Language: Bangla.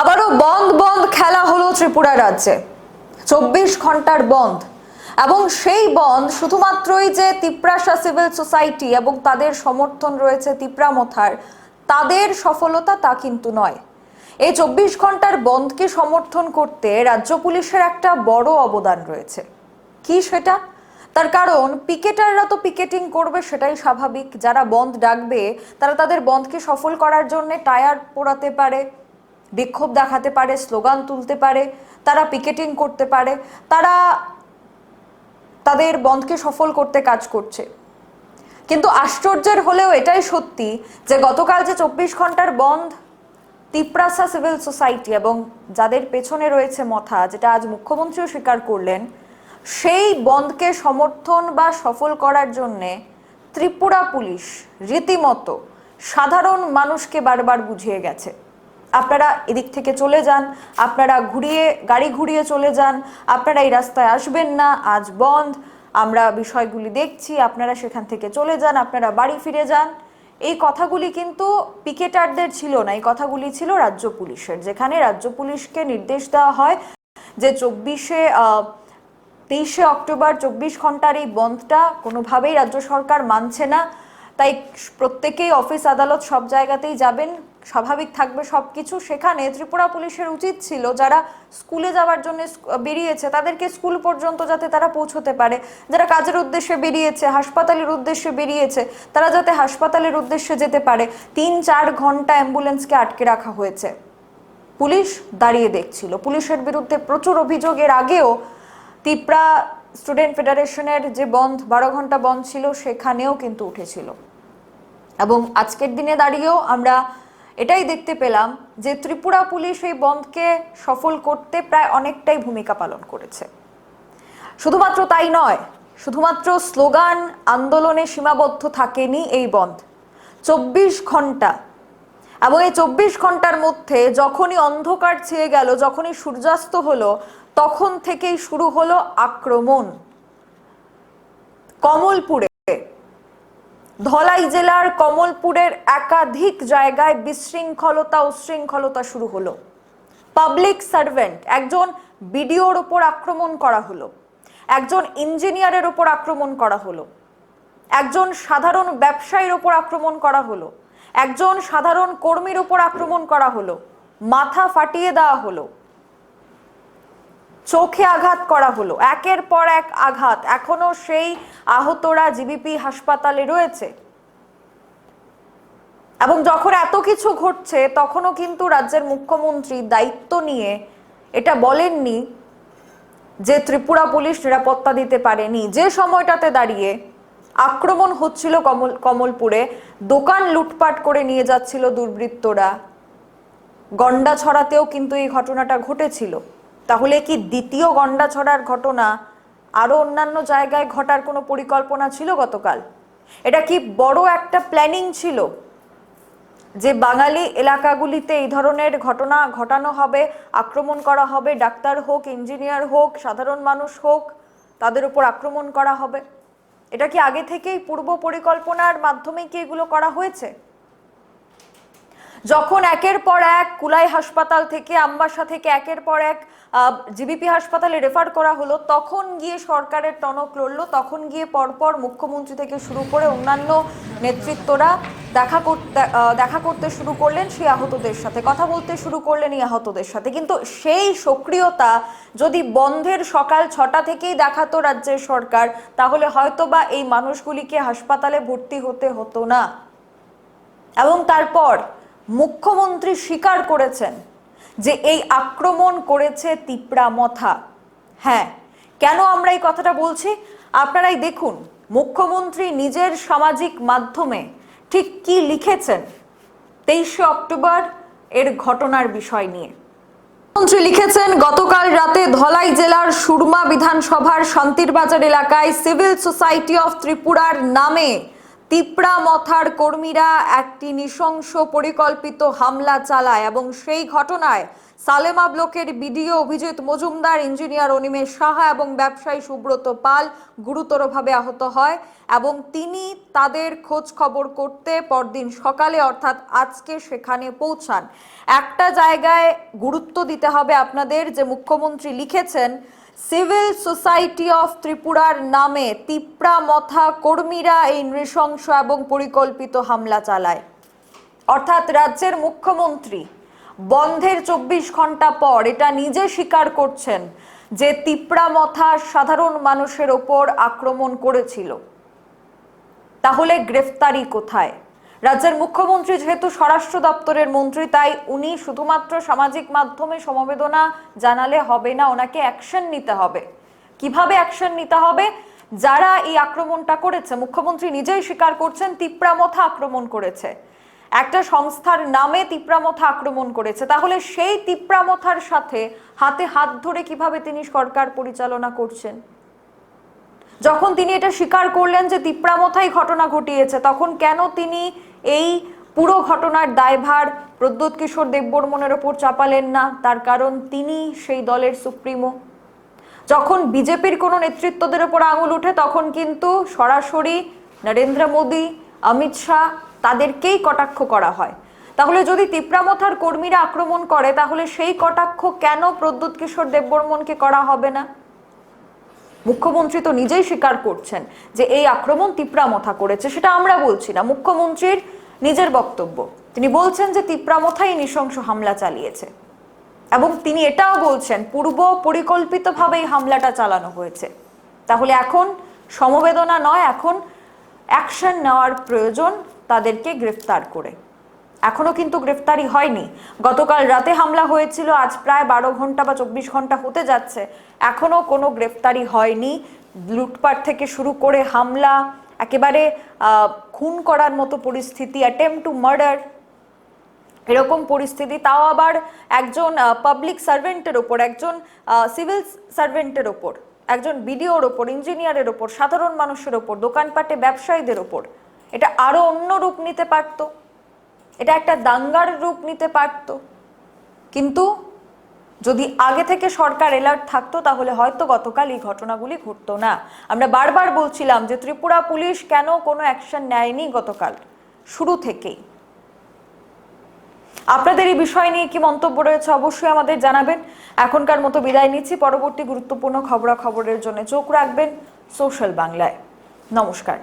আবারও বন্ধ বন্ধ খেলা হলো ত্রিপুরা রাজ্যে। চব্বিশ ঘণ্টার বন্ধ। এবং সেই বন্ধ শুধুমাত্রই যে তিপ্রাসা সিভিল সোসাইটি এবং তাদের সমর্থন রয়েছে তিপ্রা মথার, তাদের সফলতা তা কিন্তু নয়। এই চব্বিশ ঘণ্টার বন্ধকে সমর্থন করতে রাজ্য পুলিশের একটা বড় অবদান রয়েছে। কি সেটা? তার কারণ, পিকেটাররা তো পিকেটিং করবে সেটাই স্বাভাবিক। যারা বন্ধ ডাকবে, তারা তাদের বন্ধকে সফল করার জন্য টায়ার পোড়াতে পারে। বিক্ষোভ দেখাতে পারে, স্লোগান তুলতে পারে, তারা পিকেটিং করতে পারে, তারা তাদের বন্ধকে সফল করতে কাজ করছে। কিন্তু আশ্চর্যের হলেও এটাই সত্যি যে গতকাল যে চব্বিশ ঘণ্টার বন্ধ তিপ্রাসা সিভিল সোসাইটি এবং যাদের পেছনে রয়েছে মথা, যেটা আজ মুখ্যমন্ত্রীও স্বীকার করলেন, সেই বন্ধকে সমর্থন বা সফল করার জন্যে ত্রিপুরা পুলিশ রীতিমতো সাধারণ মানুষকে বারবার বুঝিয়ে গেছে। আপনারা এদিক থেকে চলে যান, আপনারা ঘুরিয়ে, গাড়ি ঘুরিয়ে চলে যান, আপনারা এই রাস্তায় আসবেন না, আজ বন্ধ। আমরা বিষয়গুলি দেখছি, আপনারা সেখান থেকে চলে যান, আপনারা বাড়ি ফিরে যান। এই কথাগুলি কিন্তু পিকেটারদের ছিল না, এই কথাগুলি ছিল রাজ্য পুলিশের, যেখানে রাজ্য পুলিশকে নির্দেশ দেওয়া হয় যে চব্বিশে তেইশে অক্টোবর চব্বিশ ঘণ্টার এই বন্ধটা কোনোভাবেই রাজ্য সরকার মানছে না। তাই প্রত্যেকেই অফিস আদালত সব জায়গাতেই যাবেন, স্বাভাবিক থাকবে সব কিছু সেখানে ত্রিপুরা পুলিশের উচিত ছিল যারা স্কুলে যাওয়ার জন্য বেরিয়েছে তাদেরকে স্কুল পর্যন্ত যাতে তারা পৌঁছতে পারে। যারা কাজের উদ্দেশ্যে বেরিয়েছে, হাসপাতালের উদ্দেশ্যে বেরিয়েছে, তারা যাতে হাসপাতালের উদ্দেশ্যে যেতে পারে। তিন চার ঘণ্টা অ্যাম্বুলেন্সকে আটকে রাখা হয়েছে। পুলিশ দাঁড়িয়ে দেখছিল। পুলিশের বিরুদ্ধে প্রচুর অভিযোগের আগেও তিপ্রা স্টুডেন্ট ফেডারেশনের যে বন্ধ, বারো ঘণ্টা বন্ধ ছিল, সেখানেও কিন্তু উঠেছিল। এবং আজকের দিনে দাঁড়িয়েও আমরা এটাই দেখতে পেলাম যে ত্রিপুরা পুলিশ এই বন্ধকে সফল করতে প্রায় অনেকটাই ভূমিকা পালন করেছে। শুধুমাত্র তাই নয়, শুধুমাত্র স্লোগান, আন্দোলনে সীমাবদ্ধ থাকেনি এই বন্ধ। চব্বিশ ঘণ্টা। এবং এই চব্বিশ ঘণ্টার মধ্যে যখনই অন্ধকার ছেয়ে গেল, যখনই সূর্যাস্ত হলো তখন থেকেই শুরু হলো আক্রমণ। কমলপুরে, ধলাই জেলার কমলপুরের একাধিক জায়গায় বিশৃঙ্খলতা উশৃঙ্খলতা শুরু হলো। পাবলিক সার্ভেন্ট, একজন বিডিওর ওপর আক্রমণ করা হলো। একজন ইঞ্জিনিয়ারের ওপর আক্রমণ করা হলো। একজন সাধারণ ব্যবসায়ীর ওপর আক্রমণ করা হলো। একজন সাধারণ কর্মীর ওপর আক্রমণ করা হলো। মাথা ফাটিয়ে দেওয়া হলো। চোখে আঘাত করা হলো। একের পর এক আঘাত। এখনও সেই আহতরা জিবিপি হাসপাতালে রয়েছে। এবং যখন এত কিছু ঘটছে, তখনও কিন্তু রাজ্যের মুখ্যমন্ত্রী দায়িত্ব নিয়ে এটা বলেননি যে ত্রিপুরা পুলিশ নিরাপত্তা দিতে পারেনি। যে সময়টাতে দাঁড়িয়ে আক্রমণ হচ্ছিল কমল, কমলপুরে, দোকান লুটপাট করে নিয়ে যাচ্ছিল দুর্বৃত্তরা। গন্ডা ছড়াতেও কিন্তু এই ঘটনাটা ঘটেছিল। তাহলে কি দ্বিতীয় গন্ডা ছড়ার ঘটনা আরও অন্যান্য জায়গায় ঘটার কোনো পরিকল্পনা ছিল গতকাল? এটা কি বড় একটা প্ল্যানিং ছিল যে বাঙালি এলাকাগুলিতে এই ধরনের ঘটনা ঘটানো হবে, আক্রমণ করা হবে, ডাক্তার হোক ইঞ্জিনিয়ার হোক, সাধারণ মানুষ হোক, তাদের উপর আক্রমণ করা হবে? এটা কি আগে থেকেই পূর্ব পরিকল্পনার মাধ্যমে কি এগুলো করা হয়েছে? যখন একের পর এক কুলাই হাসপাতাল থেকে আম্বাসা থেকে একের পর এক জিবিপি হাসপাতালে রেফার করা হলো, তখন গিয়ে সরকারের টনক লড়লো, তখন গিয়ে পরপর মুখ্যমন্ত্রী থেকে শুরু করে অন্যান্য নেতৃত্বরা দেখা করতে দেখা করতে শুরু করলেন সেই আহতদের সাথে, কথা বলতে শুরু করলেন এই আহতদের সাথে। কিন্তু সেই সক্রিয়তা যদি বন্ধের সকাল ছটা থেকেই দেখাতো রাজ্যের সরকার, তাহলে হয়তোবা এই মানুষগুলিকে হাসপাতালে ভর্তি হতে হতো না। এবং তারপর মুখ্যমন্ত্রী স্বীকার করেছেন যে এই আক্রমণ করেছে তিপড়া মথা। হ্যাঁ কেন আমরা এই কথাটা বলছি? আপনারাই দেখুন, মুখ্যমন্ত্রী নিজের সামাজিক মাধ্যমে ঠিক কি লিখেছেন তেইশে অক্টোবর এর ঘটনার বিষয় নিয়ে। মন্ত্রী লিখেছেন, গতকাল রাতে ধলাই জেলার সুরমা বিধানসভার শান্তির বাজার এলাকায় সিভিল সোসাইটি অফ ত্রিপুরার নামে তিপ্রা মথার কর্মীরা একটি নৃশংস পরিকল্পিত হামলা চালায় এবং সেই ঘটনায় সালেমা ব্লকের বিডিও অভিজিৎ মজুমদার, ইঞ্জিনিয়ার অনিমেষ সাহা এবং ব্যবসায়ী সুব্রত পাল গুরুতরভাবে আহত হয় এবং তিনি তাদের খোঁজ খবর করতে পরদিন সকালে, অর্থাৎ আজকে সেখানে পৌঁছান। একটা জায়গায় গুরুত্ব দিতে হবে আপনাদের, যে মুখ্যমন্ত্রী লিখেছেন সিভিল সোসাইটি অফ ত্রিপুরার নামে তিপ্রা মথা কর্মীরা এই নৃশংস এবং পরিকল্পিত হামলা চালায়। অর্থাৎ রাজ্যের মুখ্যমন্ত্রী বন্ধের চব্বিশ ঘণ্টা পর এটা নিজে স্বীকার করছেন যে তিপ্রা মথা সাধারণ মানুষের ওপর আক্রমণ করেছিল। তাহলে গ্রেফতারি কোথায়? রাজ্যের মুখ্যমন্ত্রী যেহেতু স্বরাষ্ট্র দপ্তরের মন্ত্রী, তাই উনি শুধুমাত্র সামাজিক মাধ্যমে সমবেদনা জানালে হবে না, ওনাকে অ্যাকশন নিতে হবে। কীভাবে অ্যাকশন নিতে হবে? যারা এই আক্রমণটা করেছে, মুখ্যমন্ত্রী নিজেই স্বীকার করছেন, তিপ্রামথা আক্রমণ করেছে। একটা সংস্থার নামে তিপ্রামথা আক্রমণ করেছে। তাহলে সেই তিপ্রামথার সাথে হাতে হাত ধরে কীভাবে তিনি সরকার পরিচালনা করছেন? যখন তিনি এটা স্বীকার করলেন যে তিপ্রামথাই ঘটনা ঘটিয়েছে, তখন কেন তিনি এই পুরো ঘটনার দায়ভার প্রদ্যোৎ কিশোর দেববর্মনের ওপর চাপালেন না, তার কারণ তিনি সেই দলের সুপ্রিমো। যখন বিজেপির কোনো নেতৃত্বদের ওপর আঙুল উঠে তখন কিন্তু সরাসরি নরেন্দ্র মোদী, অমিত শাহ তাদেরকেই কটাক্ষ করা হয়। তাহলে যদি তিপ্রামথার কর্মীরা আক্রমণ করে, তাহলে সেই কটাক্ষ কেন প্রদ্যুৎ কিশোর দেববর্মনকে করা হবে না? মুখ্যমন্ত্রী তো নিজেই স্বীকার করছেন যে এই আক্রমণ তিপ্রামথা করেছে, সেটা আমরা বলছি না। মুখ্যমন্ত্রীর নিজের বক্তব্য। তিনি বলছেন যে তিপ্রামথাই নৃশংস হামলা চালিয়েছে। এবং তিনি এটাও বলছেন, পূর্ব পরিকল্পিতভাবে এই হামলাটা চালানো হয়েছে। তাহলে এখন সমবেদনা নয়, এখন অ্যাকশন নেওয়ার প্রয়োজন তাদেরকে গ্রেফতার করে। এখনও কিন্তু গ্রেফতারি হয়নি। গতকাল রাতে হামলা হয়েছিল, আজ প্রায় বারো ঘণ্টা বা চব্বিশ ঘণ্টা হতে যাচ্ছে। এখনও কোনো গ্রেফতারি হয়নি। লুটপাট থেকে শুরু করে হামলা একেবারে খুন করার মতো পরিস্থিতি অ্যাটেম্প টু মার্ডার এরকম পরিস্থিতি, তাও আবার একজন পাবলিক সার্ভেন্টের ওপর, একজন সিভিল সার্ভেন্টের ওপর, একজন বিডিওর ওপর ইঞ্জিনিয়ারের ওপর, সাধারণ মানুষের ওপর, দোকানপাটে ব্যবসায়ীদের ওপর, এটা আরও অন্য রূপ নিতে পারত, এটা একটা দাঙ্গার রূপ নিতে পারত, কিন্তু যদি আগে থেকে সরকার এলার্ট থাকতো, তাহলে হয়তো গতকাল এই ঘটনাগুলি ঘটতো না। আমরা বারবার বলছিলাম যে ত্রিপুরা পুলিশ কেন কোনো অ্যাকশন নেয়নি গতকাল, শুরু থেকেই। আপনাদের এই বিষয় নিয়ে কি মন্তব্য রয়েছে অবশ্যই আমাদের জানাবেন। এখনকার মতো বিদায় নিচ্ছি। পরবর্তী গুরুত্বপূর্ণ খবরাখবরের জন্য চোখ রাখবেন সোশ্যাল বাংলায়। নমস্কার।